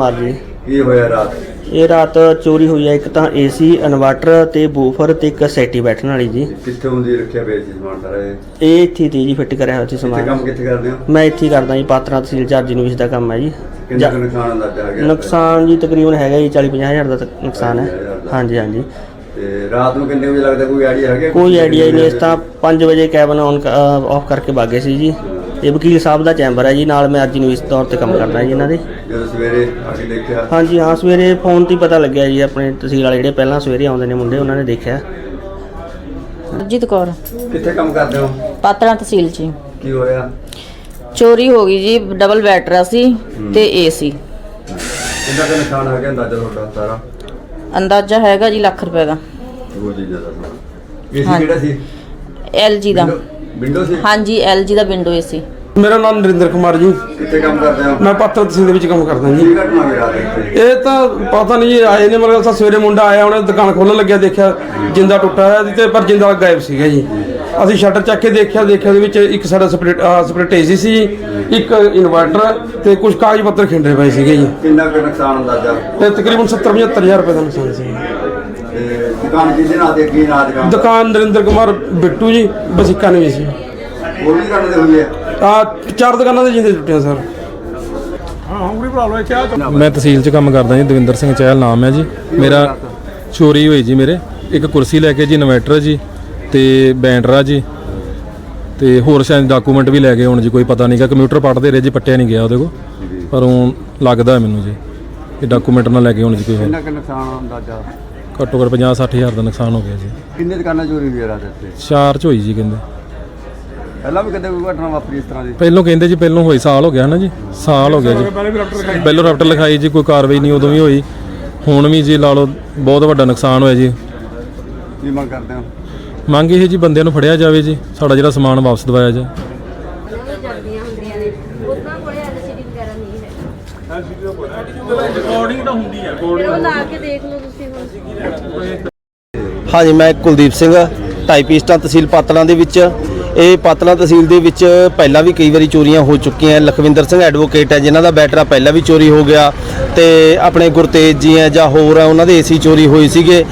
ਮਾਰ ਜੀ ਕੀ ਹੋਇਆ ਰਾਤ? ਇਹ ਰਾਤ ਚੋਰੀ ਹੋਈ ਹੈ ਇੱਕ ਤਾਂ ਏਸੀ ਇਨਵਰਟਰ ਤੇ ਬੂਫਰ ਤੇ ਇੱਕ ਸੈਟੀ ਬੈਠਣ ਵਾਲੀ ਜੀ। ਕਿੱਥੇ ਹੁੰਦੀ ਰੱਖਿਆ ਪਿਆ ਸੀ ਸਮਾਨ ਸਾਰਾ ਇਹ? ਇਹ ਇੱਥੇ ਤੀ ਜੀ ਫਿੱਟ ਕਰਿਆ ਹੋਇਆ ਸੀ ਕਿੱਥੇ ਸਮਾਨ ਕੰਮ ਕਿੱਥੇ ਕਰਦੇ ਹੋ? ਮੈਂ ਇੱਥੇ ਹੀ ਕਰਦਾ ਜੀ ਪਾਤਰਾ ਤਹਿਸੀਲ ਚਾਰਜੀ ਨੂੰ ਇਸ ਦਾ ਕੰਮ ਹੈ ਜੀ। ਕਿੰਨਾ ਜਾ- ਕੁ ਨੁਕਸਾਨ ਅੰਦਾਜ਼ਾ ਆ ਗਿਆ ਨੁਕਸਾਨ ਜੀ ਤਕਰੀਬਨ ਹੈਗਾ ਜੀ 40 50 ਹਜ਼ਾਰ ਦਾ ਤੱਕ ਨੁਕਸਾਨ ਹੈ। 40,000 ਦਾ। ਹਾਂਜੀ ਹਾਂਜੀ। ਤੇ ਰਾਤ ਨੂੰ ਕਿੰਨੇ ਵਜੇ ਲੱਗਦਾ ਕੋਈ ਆਈਡੀਆ ਹੈਗਾ? ਕੋਈ ਆਈਡੀਆ ਹੀ ਨਹੀਂ ਇਸ ਤਾਂ 5 ਵਜੇ ਕੈਬਨ ਔਨ ਆਫ ਕਰਕੇ ਬਾਗੇ ਸੀ ਜੀ। ਇਹ ਵਕੀਲ ਸਾਹਿਬ ਦਾ ਚੈਂਬਰ ਹੈ ਜੀ ਨਾਲ ਮੈਂ ਅਰਜੀ ਨੂੰ ਇਸ ਤੌਰ ਤੇ ਕੰਮ ਕਰਦਾ ਜੀ ਇਹਨਾਂ ਦੇ। ਜਦੋਂ ਸਵੇਰੇ ਆ ਕੇ ਦੇਖਿਆ। ਹਾਂਜੀ ਹਾਂ ਸਵੇਰੇ ਫੋਨ ਤੇ ਹੀ ਪਤਾ ਲੱਗਿਆ ਜੀ ਆਪਣੇ ਤਹਿਸੀਲ ਵਾਲੇ ਜਿਹੜੇ ਪਹਿਲਾਂ ਸਵੇਰੇ ਆਉਂਦੇ ਨੇ ਮੁੰਡੇ ਉਹਨਾਂ ਨੇ ਦੇਖਿਆ। ਅਰਜੀਤ ਕੌਰ। ਕਿੱਥੇ ਕੰਮ ਕਰਦੇ ਹੋ? ਪਾਤੜਾ ਤਹਿਸੀਲ ਚ। ਹੀ। ਕੀ ਹੋਇਆ ਚੋਰੀ ਹੋ ਗਈ ਜੀ ਡਬਲ ਬੈਟਰਾ ਸੀ ਤੇ ਏਸੀ ਕਿੰਨਾ ਕੁ ਨੁਕਸਾਨ ਆ ਗਿਆ ਅੰਦਾਜ਼ਾ ਤੁਹਾਡਾ ਸਾਰਾ? ਅੰਦਾਜ਼ਾ ਹੈਗਾ ਜੀ ਲੱਖ ਰੁਪਏ ਦਾ। ਉਹ ਚੀਜ਼ਾਂ ਦਾ ਸਮਾਨ। ਏਸੀ ਹਾਂਜੀ। ਕਿਹੜਾ ਸੀ? LG ਦਾ। ਵਿੰਡੋ ਸੀ? ਹਾਂਜੀ LG ਦਾ ਵਿੰਡੋ ਏਸੀ ਮੇਰਾ ਨਾਮ ਨਰਿੰਦਰ ਕੁਮਾਰ ਜੀ। ਕਿੱਥੇ ਕੰਮ ਕਰਦੇ ਹੋ? ਮੈਂ ਪਾਤਰ ਤਹਿਸੀਲ ਦੇ ਵਿੱਚ ਕੰਮ ਕਰਦਾ ਜੀ। ਕੀ ਘਟਨਾ ਹੋਈ ਰਾਤ ਇੱਥੇ? ਇਹ ਤਾਂ ਪਤਾ ਨਹੀਂ ਜੀ ਆਏ ਨੇ ਮਤਲਬ ਤਾਂ ਸਵੇਰੇ ਮੁੰਡਾ ਆਇਆ ਉਹਨੇ ਦੁਕਾਨ ਖੋਲਣ ਲੱਗਿਆ ਦੇਖਿਆ ਜਿੰਦਾ ਟੁੱਟਾ ਹੋਇਆ ਸੀ ਤੇ ਪਰ ਜਿੰਦਾ ਗਾਇਬ ਸੀਗਾ ਜੀ। ਅਸੀਂ ਸ਼ਟਰ ਚੱਕ ਕੇ ਦੇਖਿਆ ਦੇਖਿਆ ਉਹਦੇ ਵਿੱਚ ਇੱਕ ਸਾਡਾ ਸਪਲਿਟ ਸਪਲਿਟ ਏਸੀ ਸੀ ਇੱਕ ਇਨਵਰਟਰ ਤੇ ਕੁਝ ਕਾਗਜ਼ ਪੱਤਰ ਖਿੰਡੇ ਪਏ ਸੀਗੇ ਜੀ। ਕਿੰਨਾ ਕੁ ਨੁਕਸਾਨ ਅੰਦਾਜ਼ਾ? ਤੇ ਤਕਰੀਬਨ 70 75000 ਰੁਪਏ ਦਾ ਨੁਕਸਾਨ ਸੀ ਦੁਕਾਨ ਕਿਹਦੇ ਨਾਂ ਤੇ ਕੀ ਨਾਂ ਦੁਕਾਨ ਦਾ? ਦੁਕਾਨ ਨਰਿੰਦਰ ਕੁਮਾਰ ਬਿੱਟੂ ਜੀ ਬਸਿਕਾ ਨੇ ਸੀ। ਹੋਰ ਵੀ ਦੁਕਾਨਾਂ ਤੇ ਹੋਈ ਹੈ? ਆ ਚਾਰ ਦੁਕਾਨਾਂ ਦੇ ਜਿੰਦੇ ਟੁੱਟੇ ਆ ਸਰ ਮੈਂ ਤਹਿਸੀਲ 'ਚ ਕੰਮ ਕਰਦਾ ਜੀ ਦਵਿੰਦਰ ਸਿੰਘ ਚਹਿਲ ਨਾਮ ਹੈ ਜੀ। ਮੇਰਾ ਚੋਰੀ ਹੋਈ ਜੀ ਮੇਰੇ। ਇੱਕ ਕੁਰਸੀ ਲੈ ਕੇ ਜੀ ਇਨਵਰਟਰ ਜੀ ਤੇ ਬੈਂਡਰਾ ਜੀ ਤੇ ਹੋਰ ਸ਼ਾਇਦ ਡਾਕੂਮੈਂਟ ਵੀ ਲੈ ਗਏ ਹੁਣ ਜੀ ਕੋਈ ਪਤਾ ਨਹੀਂਗਾ ਕੰਪਿਊਟਰ ਪੜਦੇ ਰਹੇ ਜੀ ਪੱਟਿਆ ਨਹੀਂ ਗਿਆ ਉਹਦੇ ਕੋ ਪਰ ਉਹ ਲੱਗਦਾ ਹੈ ਮੈਨੂੰ ਜੀ ਇਹ ਡਾਕੂਮੈਂਟ ਨਾ ਲੈ ਕੇ ਹੁਣ ਜੀ ਕੋਈ ਹੋਰ। ਕਿੰਨਾ ਕੁ ਨੁਕਸਾਨ ਅੰਦਾਜ਼ਾ ਘੱਟੋ ਘੱਟ 50 60 ਹਜ਼ਾਰ ਦਾ ਨੁਕਸਾਨ ਹੋ ਗਿਆ ਜੀ। ਕਿੰਨੇ ਦੁਕਾਨਾਂ ਚੋਰੀ ਹੋਈ ਹੈ ਰਾਤ ਇੱਥੇ? ਚਾਰ ਚ ਹੋਈ ਜੀ ਕਹਿੰਦੇ। ਪਹਿਲਾਂ ਵੀ ਕਦੇ ਕੋਈ ਘਟਨਾ ਵਾਪਰੀ ਇਸ ਤਰ੍ਹਾਂ ਦੀ? ਪਹਿਲੋਂ ਕਹਿੰਦੇ ਜੀ ਪਹਿਲੋਂ ਹੋਈ ਸਾਲ ਹੋ ਗਿਆ ਨਾ ਜੀ। ਸਾਲ ਹੋ ਗਿਆ ਜੀ। ਪਹਿਲੋਂ ਰਫਟਰ ਲਿਖਾਈ ਜੀ ਕੋਈ ਕਾਰਵਾਈ ਨਹੀਂ ਉਦੋਂ ਵੀ ਹੋਈ। ਹੁਣ ਵੀ ਜੀ ਲਾ ਲਓ ਬਹੁਤ ਵੱਡਾ ਨੁਕਸਾਨ ਹੋਇਆ ਜੀ। ਕੀ ਮੰਗ ਕਰਦੇ ਹੋ? ਮੰਗ ਇਹ ਜੀ ਬੰਦਿਆਂ ਨੂੰ ਫੜਿਆ ਜਾਵੇ ਜੀ ਸਾਡਾ ਜਿਹੜਾ ਸਮਾਨ ਵਾਪਸ ਦਵਾਇਆ ਜਾ ਜਲਦੀਆਂ ਹੁੰਦੀਆਂ ਨੇ ਉਹਨਾਂ ਕੋਲੇ ਐਲਸੀਡੀ ਵਗੈਰਾ ਨਹੀਂ ਹੈ। ਰਿਕਾਰਡਿੰਗ ਤਾਂ ਹੁੰਦੀ ਉਹ ਲਾ ਕੇ ਦੇਖ ਲਓ ਤੁਸੀਂ ਹੁਣ। ਹਾਂਜੀ ਮੈਂ ਕੁਲਦੀਪ ਸਿੰਘ ਟਾਈਪਿਸਟਾਂ ਤਹਿਸੀਲ ਪਾਤੜਾਂ ਦੇ ਵਿੱਚ। ਇਹ ਪਾਤਲਾ ਤਹਿਸੀਲ ਦੇ ਵਿੱਚ ਪਹਿਲਾਂ ਵੀ ਕਈ ਵਾਰੀ ਚੋਰੀਆਂ ਹੋ ਚੁੱਕੀਆਂ। ਲਖਵਿੰਦਰ ਸਿੰਘ ਐਡਵੋਕੇਟ ਹੈ, ਜਿਨ੍ਹਾਂ ਦਾ ਬੈਟਰਾ ਪਹਿਲਾਂ ਵੀ ਚੋਰੀ ਹੋ ਗਿਆ ਤੇ ਆਪਣੇ ਗੁਰਤੇਜ ਜੀ ਹੈ ਜਾਂ ਹੋਰ ਹੈ, ਉਹਨਾਂ ਦੇ ਏਸੀ ਚੋਰੀ ਹੋਈ ਸੀਗੇ।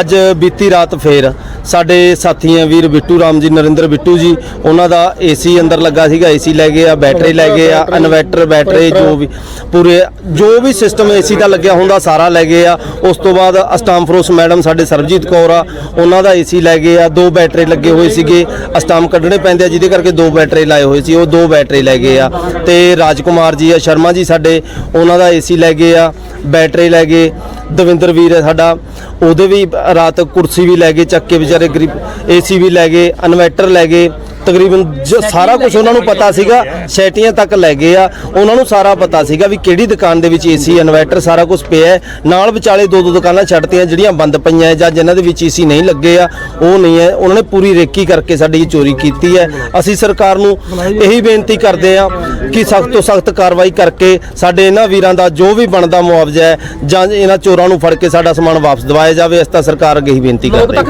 ਅੱਜ ਬੀਤੀ ਰਾਤ ਫੇਰ ਸਾਡੇ ਸਾਥੀ ਹੈ ਵੀਰ ਬਿੱਟੂ ਰਾਮ ਜੀ, ਨਰਿੰਦਰ ਬਿੱਟੂ ਜੀ, ਉਹਨਾਂ ਦਾ ਏਸੀ ਅੰਦਰ ਲੱਗਾ ਸੀਗਾ। ਏਸੀ ਲੈ ਗਏ ਆ, ਬੈਟਰੀ ਲੈ ਗਏ ਆ, ਇਨਵਰਟਰ, ਬੈਟਰੀ, ਜੋ ਵੀ ਪੂਰੇ ਜੋ ਵੀ ਸਿਸਟਮ ਏਸੀ ਦਾ ਲੱਗਿਆ ਹੁੰਦਾ ਸਾਰਾ ਲੈ ਗਏ ਆ। ਉਸ ਤੋਂ ਬਾਅਦ ਅਸਟਾਮ ਫਰੋਸ ਮੈਡਮ ਸਾਡੇ ਸਰਬਜੀਤ ਕੌਰ ਆ, ਉਹਨਾਂ ਦਾ ਏਸੀ ਲੈ ਗਏ ਆ, ਦੋ ਬੈਟਰੀ ਲੱਗੇ ਹੋਏ ਸੀਗੇ ਅਸਟਾਮ ਕੱਢਣੇ ਪੈਂਦੇ ਆ, ਜਿਹਦੇ ਕਰਕੇ ਦੋ ਬੈਟਰੀ ਲਾਏ ਹੋਏ ਸੀ, ਉਹ ਦੋ ਬੈਟਰੀ ਲੈ ਗਏ ਆ। ਤੇ ਰਾਜਕੁਮਾਰ ਜੀ ਆ ਸ਼ਰਮਾ ਜੀ ਸਾਡੇ, ਉਹਨਾਂ ਦਾ ਏਸੀ ਲੈ ਗਏ ਆ ਬੈਟਰੀ ਲੈ ਗਏ। ਦਵਿੰਦਰ ਵੀਰ ਹੈ ਸਾਡਾ, ਉਹਦੇ ਵੀ ਰਾਤ ਕੁਰਸੀ ਵੀ ਲੈ ਗਏ, ਚੱਕ ਕੇ ਵਿਚਾਰੇ ਗਰੀਬ ਏਸੀ ਵੀ ਲੈ ਗਏ ਇਨਵਰਟਰ ਲੈ ਗਏ। ਤਕਰੀਬਨ ਜ- ਸਾਰਾ ਕੁਝ ਉਹਨਾਂ ਨੂੰ ਪਤਾ ਸੀਗਾ ਸੈਟੀਆਂ ਤੱਕ ਲੈ ਗਏ ਆ। ਉਹਨਾਂ ਨੂੰ ਸਾਰਾ ਪਤਾ ਸੀਗਾ ਵੀ ਕਿਹੜੀ ਦੁਕਾਨ ਦੇ ਵਿੱਚ ਏਸੀ ਇਨਵਰਟਰ ਸਾਰਾ ਕੁਝ ਪਿਆ ਹੈ। ਨਾਲ ਵਿਚਾਲੇ ਦੋ ਦੋ ਦੁਕਾਨਾਂ ਛੱਡਤੀਆਂ ਜਿਹੜੀਆਂ ਬੰਦ ਪਈਆਂ ਹੈ ਜਾਂ ਜਿਨ੍ਹਾਂ ਦੇ ਵਿੱਚ ਏਸੀ ਨਹੀਂ ਲੱਗੇ ਆ ਉਹ ਨਹੀਂ ਹੈ। ਉਹਨਾਂ ਨੇ ਪੂਰੀ ਰੇਕੀ ਕਰਕੇ ਸਾਡੀ ਚੋਰੀ ਕੀਤੀ ਹੈ। ਅਸੀਂ ਸਰਕਾਰ ਨੂੰ ਇਹੀ ਬੇਨਤੀ ਕਰਦੇ ਆ ਕਿ ਸਖਤ ਤੋਂ ਸਖਤ ਕਾਰਵਾਈ ਕਰਕੇ ਸਾਡੇ ਇਹਨਾਂ ਵੀਰਾਂ ਦਾ ਜੋ ਵੀ ਬਣਦਾ ਮੁਆਵਜ਼ਾ ਹੈ ਜਾਂ ਇਹਨਾਂ ਚੋਰਾਂ ਨੂੰ ਫੜ ਕੇ ਸਾਡਾ ਸਮਾਨ ਵਾਪਸ ਦਿਵਾਇਆ ਜਾਵੇ ਇਸ ਤਾਂ ਸਰਕਾਰ ਅੱਗੇ ਹੀ ਬੇਨਤੀ ਕਰਦੇ ਹਾਂ।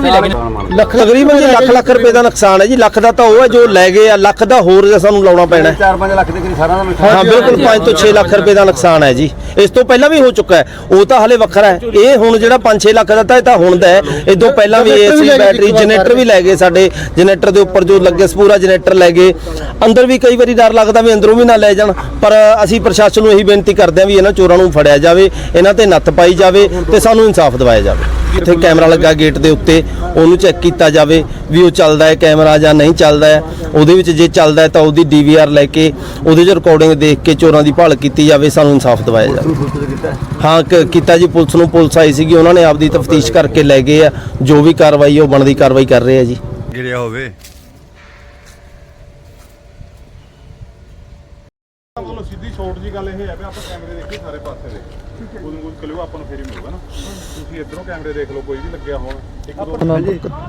ਲੱਖ ਤਕਰੀਬਨ ਜੀ ਲੱਖ ਲੱਖ ਰੁਪਏ ਦਾ ਨੁਕਸਾਨ ਹੈ ਜੀ। ਲੱਖ ਦਾ ਤਾਂ ਉਹ ਹੈ ਜੋ ਲੈ ਗਏ ਆ ਲੱਖ ਦਾ ਹੋਰ ਜੇ ਸਾਨੂੰ ਲਾਉਣਾ ਪੈਣਾ ਹੈ। 4-5 ਲੱਖ ਦੇ ਕਰੀਬ ਸਾਰਾ ਦਾ ਨੁਕਸਾਨ ਹਾਂ ਬਿਲਕੁਲ 5 ਤੋਂ 6 ਲੱਖ ਰੁਪਏ ਦਾ ਨੁਕਸਾਨ ਹੈ ਜੀ। ਇਸ ਤੋਂ ਪਹਿਲਾਂ ਵੀ ਹੋ ਚੁੱਕਾ ਹੈ। ਉਹ ਤਾਂ ਹਲੇ ਵੱਖਰਾ ਹੈ। ਇਹ ਹੁਣ ਜਿਹੜਾ 5-6 ਲੱਖ ਦਾ ਤਾਂ ਇਹ ਤਾਂ ਹੁਣ ਦਾ ਹੈ। ਇਦੋਂ ਪਹਿਲਾਂ ਵੀ ਏਸੀ ਬੈਟਰੀ ਜਨਰੇਟਰ ਵੀ ਲੈ ਗਏ ਸਾਡੇ। ਜਨਰੇਟਰ ਦੇ ਉੱਪਰ ਜੋ ਲੱਗੇ ਸੀ ਪੂਰਾ ਜਨਰੇਟਰ ਲੈ ਗਏ। ਅੰਦਰ ਵੀ ਕਈ ਵਾਰੀ ਡਰ ਲੱਗਦਾ ਵੀ ਅੰਦਰੋਂ ਵੀ ਨਾ ਲੈ ਜਾਣ। ਪਰ ਅਸੀਂ ਪ੍ਰਸ਼ਾਸਨ ਨੂੰ ਇਹੀ ਬੇਨਤੀ ਕਰਦੇ ਹਾਂ ਵੀ ਇਹਨਾਂ ਚੋਰਾਂ ਨੂੰ ਫੜਿਆ ਜਾਵੇ ਇਹਨਾਂ ਤੇ ਨੱਥ ਪਾਈ ਜਾਵੇ ਤੇ ਸਾਨੂੰ ਇਨਸਾਫ ਦਿਵਾਇਆ ਜਾਵੇ। ਇੱਥੇ ਕੈਮਰਾ ਲੱਗਾ ਗੇਟ ਦੇ ਉੱਤੇ ਉਹਨੂੰ ਚੈੱਕ ਕੀਤਾ ਜਾਵੇ ਵੀ ਉਹ ਚੱਲਦਾ ਹੈ ਕੈਮਰਾ ਜਾਂ ਨਹੀਂ ਚੱਲਦਾ ਹੈ। ਉਹਦੇ ਵਿੱਚ ਜੇ ਚੱਲਦਾ ਹੈ ਤਾਂ ਉਹਦੀ ਡੀਵੀਆਰ ਲੈ ਕੇ ਉਹਦੇ 'ਚ ਰਿਕਾਰਡਿੰਗ ਦੇਖ ਕੇ ਚੋਰਾਂ ਦੀ ਭਾਲ ਕੀਤੀ ਜਾਵੇ ਸਾਨੂੰ ਇਨਸਾਫ ਦਿਵਾਇਆ ਜਾਵੇ। ਹਾਂ? ਕੀਤਾ ਜੀ ਪੁਲਿਸ ਨੂੰ ਪੁਲਿਸ ਆਈ ਸੀਗੀ ਉਹਨਾਂ ਨੇ ਆਪਦੀ ਤਫਤੀਸ਼ ਕਰਕੇ ਲੈ ਗਏ ਆ। ਜੋ ਵੀ ਕਾਰਵਾਈ ਹੈ ਉਹ ਬਣਦੀ ਕਾਰਵਾਈ ਕਰ ਰਹੇ ਆ ਜੀ। ਗਿਰਿਆ ਹੋਵੇ। ਚਲੋ ਸਿੱਧੀ ਸ਼ਾਰਟ ਜੀ ਗੱਲ ਇਹ ਹੈ ਵੀ ਆਪਾਂ ਕੈਮਰੇ ਦੇਖੀ ਸਾਰੇ ਪਾਸੇ ਦੇ। ਉਹਨੂੰ ਕੁਝ ਕਲਿਓ ਆਪਾਂ ਨੂੰ ਫੇਰ ਹੀ ਮਿਲੂਗਾ ਨਾ। ਤੁਸੀਂ ਇਧਰੋਂ ਕੈਮਰੇ ਦੇਖ ਲਓ ਕੋਈ ਵੀ ਲੱਗਿਆ ਹੋਣ ਇੱਕ ਦੋ ਆਪਣਾ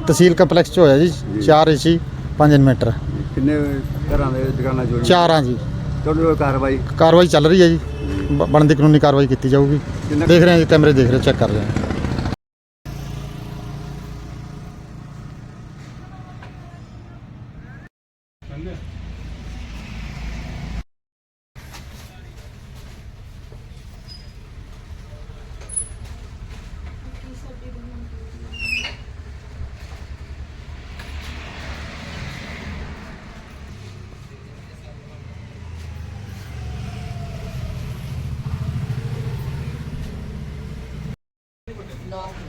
ਤਹਿਸੀਲ ਕੰਪਲੈਕਸ ਚ ਹੋਇਆ ਜੀ ਚਾਰ ਏਸੀ ਪੰਜ ਇਨਵਰਟਰ। ਕਿੰਨੇ ਘਰਾਂ ਦੇ ਦੁਕਾਨਾਂ ਚੋਰੀ? ਚਾਰਾਂ ਜੀ। ਤੁਹਾਡੀ ਕੋਈ ਕਾਰਵਾਈ? ਕਾਰਵਾਈ ਚੱਲ ਰਹੀ ਹੈ ਜੀ। ਬ- ਬਣਦੀ ਕਾਨੂੰਨੀ ਕਾਰਵਾਈ ਕੀਤੀ ਜਾਊਗੀ। ਕਿੰਨਾ- ਦੇਖ ਰਹੇ ਹਾਂ ਜੀ ਕੈਮਰੇ ਦੇਖ ਰਹੇ ਚੈੱਕ ਕਰ ਰਹੇ ਹਾਂ।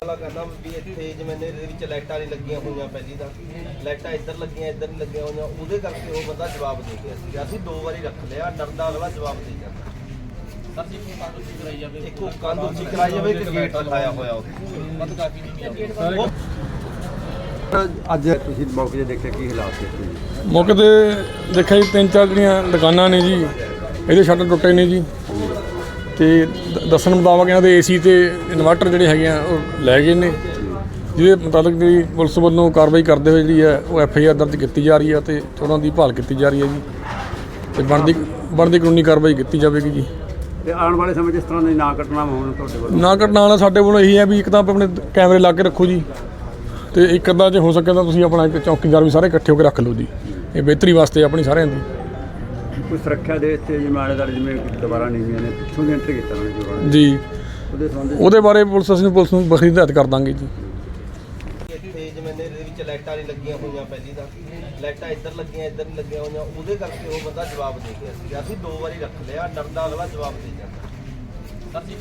ਪਤਾ ਕਰਦਾ ਵੀ ਇੱਥੇ ਜਿਵੇਂ ਨੇ ਇਹਦੇ ਵਿੱਚ ਲਾਈਟਾਂ ਨਹੀਂ ਲੱਗੀਆਂ ਹੋਈਆਂ ਪਹਿਲੀ ਤਾਂ ਲਾਈਟਾਂ ਇੱਧਰ ਲੱਗੀਆਂ ਇੱਧਰ ਨਹੀਂ ਲੱਗੀਆਂ ਹੋਈਆਂ। ਉਹਦੇ ਕਰਕੇ ਉਹ ਬੰਦਾ ਜਵਾਬ ਦੇ ਗਿਆ ਸੀ। ਅਸੀਂ ਦੋ ਵਾਰੀ ਰੱਖ ਲਿਆ ਡਰਦਾ ਅਗਲਾ ਜਵਾਬ ਦੇ ਜਾਂਦਾ ਸਰ ਜੀ ਕੋਈ ਕੰਧ ਉੱਚੀ ਕਰਾਈ ਜਾਵੇ ਇੱਕ ਕੰਧ ਉੱਚੀ ਕਰਾਈ ਜਾਵੇ ਇੱਕ ਗੇਟ ਰਖਾਇਆ ਹੋਇਆ ਉਹ ਬੰਦ ਕਾਫੀ ਨਹੀਂ ਅੱਜ ਤੁਸੀਂ ਮੌਕੇ 'ਤੇ ਦੇਖਿਆ ਕੀ ਹਾਲਾਤ? ਮੌਕੇ ਤੇ ਦੇਖਿਆ ਜੀ ਤਿੰਨ ਚਾਰ ਜਿਹੜੀਆਂ ਦੁਕਾਨਾਂ ਨੇ ਜੀ ਇਹਦੇ ਸ਼ਟਰ ਟੁੱਟੇ ਨੇ ਜੀ। ਤੇ ਦ- ਦੱਸਣ ਮੁਤਾਬਕ ਇਹਨਾਂ ਦੇ ਏਸੀ ਤੇ ਇਨਵਰਟਰ ਜਿਹੜੇ ਹੈਗੇ ਆ ਉਹ ਲੈ ਗਏ ਨੇ। ਜਿਹਦੇ ਮੁਤਾਬਕ ਜਿਹੜੀ ਪੁਲਿਸ ਵੱਲੋਂ ਕਾਰਵਾਈ ਕਰਦੇ ਹੋਏ ਜਿਹੜੀ ਹੈ ਉਹ ਐਫ ਆਈ ਆਰ ਦਰਜ ਕੀਤੀ ਜਾ ਰਹੀ ਹੈ ਤੇ ਉਹਨਾਂ ਦੀ ਭਾਲ ਕੀਤੀ ਜਾ ਰਹੀ ਹੈ ਜੀ। ਤੇ ਬਣਦੀ ਬਣਦੀ ਕਾਨੂੰਨੀ ਕਾਰਵਾਈ ਕੀਤੀ ਜਾਵੇਗੀ ਜੀ। ਤੇ ਆਉਣ ਵਾਲੇ ਸਮੇਂ 'ਚ ਇਸ ਤਰ੍ਹਾਂ ਦੀ ਨਾ ਘਟਨਾ ਹੋਣ ਤੁਹਾਡੇ ਵੱਲੋਂ? ਨਾ ਘਟਨਾ ਵਾਲਾ ਸਾਡੇ ਕੋਲ ਇਹੀ ਹੈ ਵੀ ਇੱਕ ਤਾਂ ਆਪਣੇ ਕੈਮਰੇ ਲਾ ਕੇ ਰੱਖੋ ਜੀ। ਤੇ ਇੱਕ ਅੱਧਾ ਜੇ ਹੋ ਸਕੇ ਤਾਂ ਤੁਸੀਂ ਆਪਣਾ ਇੱਕ ਚੌਕੀਦਾਰ ਵੀ ਸਾਰੇ ਇਕੱਠੇ ਹੋ ਕੇ ਰੱਖ ਲਓ ਜੀ। ਇਹ ਬਿਹਤਰੀ ਵਾਸਤੇ ਆਪਣੀ ਸਾਰਿਆਂ ਦੀ। ਕੋਈ ਸੁਰੱਖਿਆ ਦੇ ਇੱਥੇ ਜ਼ਿੰਮੇਵਾਰ ਜਿਵੇਂ ਦੁਬਾਰਾ ਨੀਵੀਆਂ ਨੇ ਪਿੱਛੋਂ ਦੀ ਐਂਟਰ ਕੀਤਾ ਉਹਨੇ ਨੇ ਜੀ। ਉਹਦੇ ਸੰਬੰਧ ਉਹਦੇ ਬਾਰੇ ਪੁਲਿਸ ਅਸੀਂ ਪੁਲਿਸ ਨੂੰ ਬਖਰੀ ਹਦਾਇਤ ਕਰ ਦਾਂਗੇ ਜੀ। ਇੱਥੇ ਜਿਵੇਂ ਨੇ ਇਹਦੇ ਵਿੱਚ ਲਾਈਟਾਂ ਨਹੀਂ ਲੱਗੀਆਂ ਹੋਈਆਂ ਪਹਿਲੀ ਤਾਂ ਲਾਈਟਾਂ ਇੱਧਰ ਲੱਗੀਆਂ ਇੱਧਰ ਨਹੀਂ ਲੱਗੀਆਂ ਹੋਈਆਂ। ਉਹਦੇ ਕਰਕੇ ਉਹ ਬੰਦਾ ਜਵਾਬ ਦੇ ਗਿਆ ਸੀ। ਅਸੀਂ ਦੋ ਵਾਰੀ ਰੱਖ ਲਿਆ ਡਰਦਾ ਅਗਲਾ ਜਵਾਬ ਦੇ ਜਾਂਦਾ ਸਰ ਜੀ